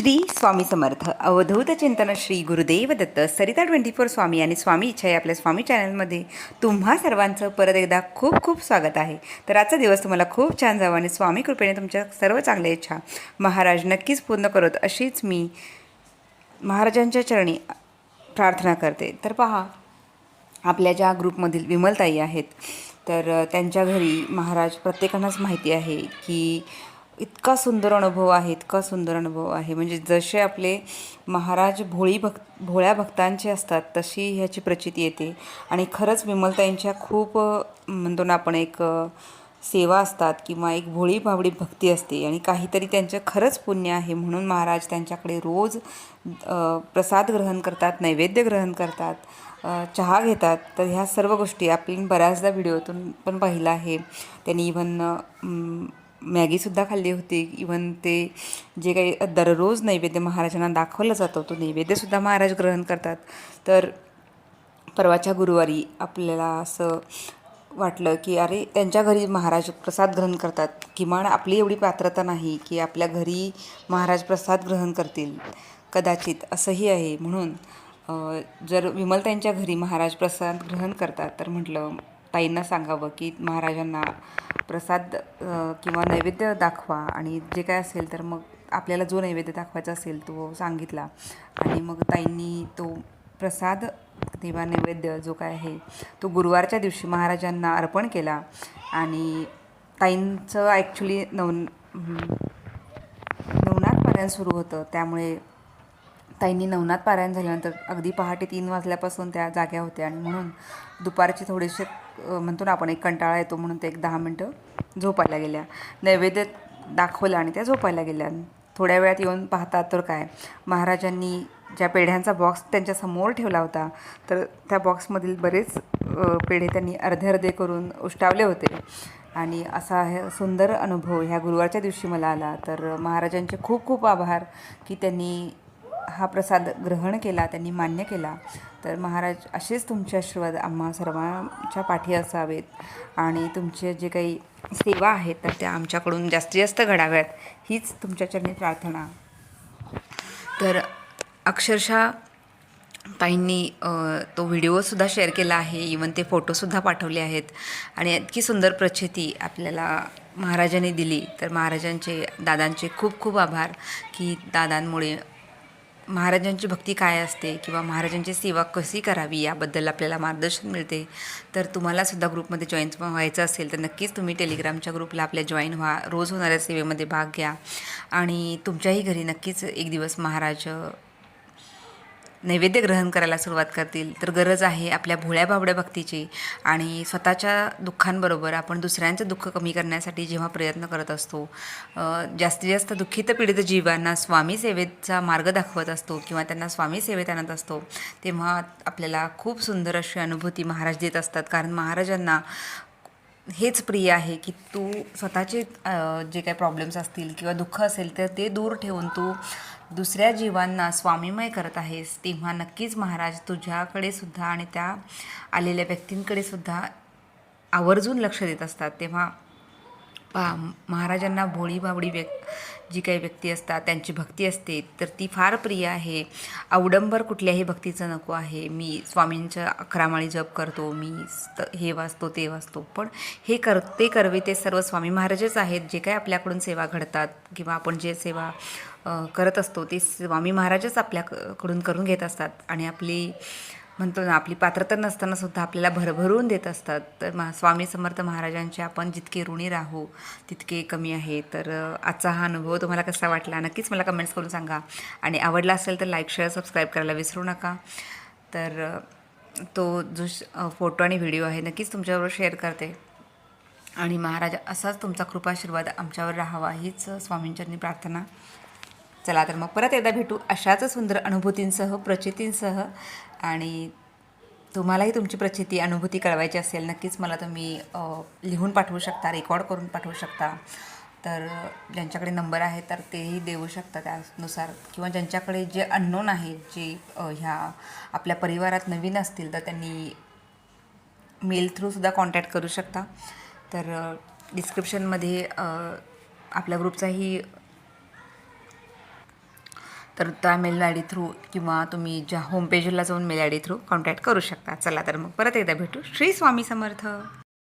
श्री स्वामी समर्थ. अवधूत चिंतन Shri Gurudev Datta Sarita twenty four Swami आणि स्वामी इच्छा या आपल्या स्वामी चॅनलमध्ये तुम्हा सर्वांचं परत एकदा खूप खूप स्वागत आहे. तर आजचा दिवस तुम्हाला खूप छान जावं आणि स्वामी कृपेने तुमच्या सर्व चांगल्या इच्छा महाराज नक्कीच पूर्ण करत अशीच मी महाराजांच्या चरणी प्रार्थना करते. तर पहा आपल्या ज्या ग्रुपमधील विमलताई आहेत तर त्यांच्या घरी महाराज प्रत्येकांनाच माहिती आहे की इतका सुंदर अनुभव आहे इतका सुंदर अनुभव आहे. म्हणजे जसे आपले महाराज भोळी भक्त भोळ्या भक्तांचे असतात तशी ह्याची प्रचिती येते. आणि खरंच विमलताईंच्या खूप म्हणतो ना आपण एक सेवा असतात किंवा एक भोळी भावडी भक्ती असते. आणि काहीतरी त्यांचं खरंच पुण्य आहे म्हणून महाराज त्यांच्याकडे रोज प्रसाद ग्रहण करतात नैवेद्य ग्रहण करतात चहा घेतात. तर ह्या सर्व गोष्टी आपण बऱ्याचदा व्हिडिओतून पण पाहिलं आहे. त्यांनी इव्हन मॅगीसुद्धा खाल्ली होती. इवन ते जे काही दररोज नैवेद्य महाराजांना दाखवला जातो तो नैवेद्यसुद्धा महाराज ग्रहण करतात. तर परवाच्या गुरुवारी आपल्याला असं वाटलं की अरे त्यांच्या घरी महाराज प्रसाद ग्रहण करतात. किमान आपली एवढी पात्रता नाही की आपल्या घरी महाराज प्रसाद ग्रहण करतील. कदाचित असंही आहे. म्हणून जर विमल त्यांच्या घरी महाराज प्रसाद ग्रहण करतात तर म्हटलं ताईंना सांगावं की महाराजांना प्रसाद किंवा नैवेद्य दाखवा आणि जे काय असेल तर मग आपल्याला जो नैवेद्य दाखवायचा असेल तो सांगितला. आणि मग ताईंनी तो प्रसाद किंवा नैवेद्य जो काय आहे तो गुरुवारच्या दिवशी महाराजांना अर्पण केला. आणि ताईंचं ॲक्च्युली नव नवनाथ पारायण सुरू होतं. त्यामुळे ताईंनी नवनाथ पारायण झाल्यानंतर अगदी पहाटे तीन वाजल्यापासून त्या जाग्या होत्या. आणि म्हणून दुपारचे थोडेसे म्हणतो ना आपण एक कंटाळा येतो म्हणून ते एक दहा मिनटं झोपायला गेल्या. नैवेद्य दाखवलं आणि त्या झोपायला गेल्या. थोड्या वेळात येऊन पाहतात तर काय? महाराजांनी ज्या पेढ्यांचा बॉक्स त्यांच्यासमोर ठेवला होता तर त्या बॉक्समधील बरेच पेढे त्यांनी अर्धे अर्धे करून उष्टावले होते. आणि असा हे सुंदर अनुभव ह्या गुरुवारच्या दिवशी मला आला. तर महाराजांचे खूप खूप आभार की त्यांनी हा प्रसाद ग्रहण केला त्यांनी मान्य केला तर महाराज असेच तुमचे आशीर्वाद आम्हा सर्वांच्या पाठी असावेत. आणि तुमचे जे काही सेवा आहेत तर त्या आमच्याकडून जास्तीत जास्त घडाव्यात. हीच तुमच्या चरणी प्रार्थना. तर अक्षरशः ताईंनी तो व्हिडिओसुद्धा शेअर केला आहे. इवन ते फोटोसुद्धा पाठवले आहेत. आणि इतकी सुंदर प्रचिती आपल्याला महाराजांनी दिली. तर महाराजांचे दादांचे खूप खूप आभार की दादांमुळे महाराजांची भक्ती काय असते किंवा महाराजांची सेवा कशी करावी याबद्दल आपल्याला मार्गदर्शन मिळते तर तुम्हालासुद्धा ग्रुपमध्ये जॉईन व्हायचं असेल तर नक्कीच तुम्ही टेलिग्रामच्या ग्रुपला आपल्या जॉईन व्हा. रोज होणाऱ्या सेवेमध्ये भाग घ्या. आणि तुमच्याही घरी नक्कीच एक दिवस महाराज नैवेद्य ग्रहण करायला सुरुवात करतील. तर गरज आहे आपल्या भोळ्या भावड्या भक्तीची आणि स्वतःच्या दुःखांबरोबर आपण दुसऱ्यांचं दुःख कमी करण्यासाठी जेव्हा प्रयत्न करत असतो जास्तीत जास्त दुःखित पीडित जीवांना स्वामी सेवेचा मार्ग दाखवत असतो किंवा त्यांना स्वामी सेवेत आणत असतो तेव्हा आपल्याला खूप सुंदर अशी अनुभूती महाराज देत असतात. कारण महाराजांना हेच प्रिय आहे की तू स्वतःचे जे काही प्रॉब्लेम्स असतील किंवा दुःख असेल तर ते दूर ठेवून तू दुसऱ्या जीवांना स्वामीमय करत आहेस तेव्हा नक्कीच महाराज तुझ्याकडे सुद्धा आणि त्या आलेल्या व्यक्तींकडे सुद्धा आवर्जून लक्ष देत असतात. तेव्हा पहा महाराजांना भोळी भावडी व्यक् जी काही व्यक्ती असतात त्यांची भक्ती असते तर ती फार प्रिय आहे. अवडंबर कुठल्याही भक्तीचं नको आहे. मी स्वामींचं अकरामाळी जप करतो मी स्त हे वाचतो ते वाचतो पण हे करते करवे ते सर्व स्वामी महाराजच आहेत. जे काही आपल्याकडून सेवा घडतात किंवा आपण जे सेवा करत असतो ते स्वामी महाराजच आपल्याकडून करून घेत असतात. आणि आपली म्हणतो ना आपली पात्रता नसताना सुद्धा आपल्याला भरभरून देत असतात. तर मा स्वामी समर्थ महाराजांचे आपण जितके ऋणी राहू तितके कमी आहे. तर आजचा हा अनुभव तुम्हाला कसा वाटला? नक्कीच मला कमेंट्स करून सांगा. आणि आवडला असेल तर लाईक शेअर सबस्क्राईब करायला विसरू नका. तर तो जो श- फोटो आणि व्हिडिओ आहे नक्कीच तुमच्याबरोबर शेअर करते. आणि महाराज असाच तुमचा कृपाशीर्वाद आमच्यावर राहावा हीच स्वामींचरणी प्रार्थना. चला तर मग परत एकदा भेटू अशाच सुंदर अनुभूतींसह प्रचितींसह. आणि तुम्हालाही तुमची प्रचिती अनुभूती कळवायची असेल नक्कीच मला तुम्ही लिहून पाठवू शकता रेकॉर्ड करून पाठवू शकता. तर ज्यांच्याकडे नंबर आहे तर तेही देऊ शकता त्यानुसार. किंवा ज्यांच्याकडे जे अननोन आहेत जे ह्या आपल्या परिवारात नवीन असतील तर त्यांनी मेल थ्रूसुद्धा कॉन्टॅक्ट करू शकता. तर डिस्क्रिप्शनमध्ये आपल्या ग्रुपचाही तर त्या मेल आय डी थ्रू किंवा तुम्ही ज्या होमपेजला जाऊन mail I D through contact करू शकता. चला तर मग परत एकदा भेटू. श्री स्वामी समर्थ.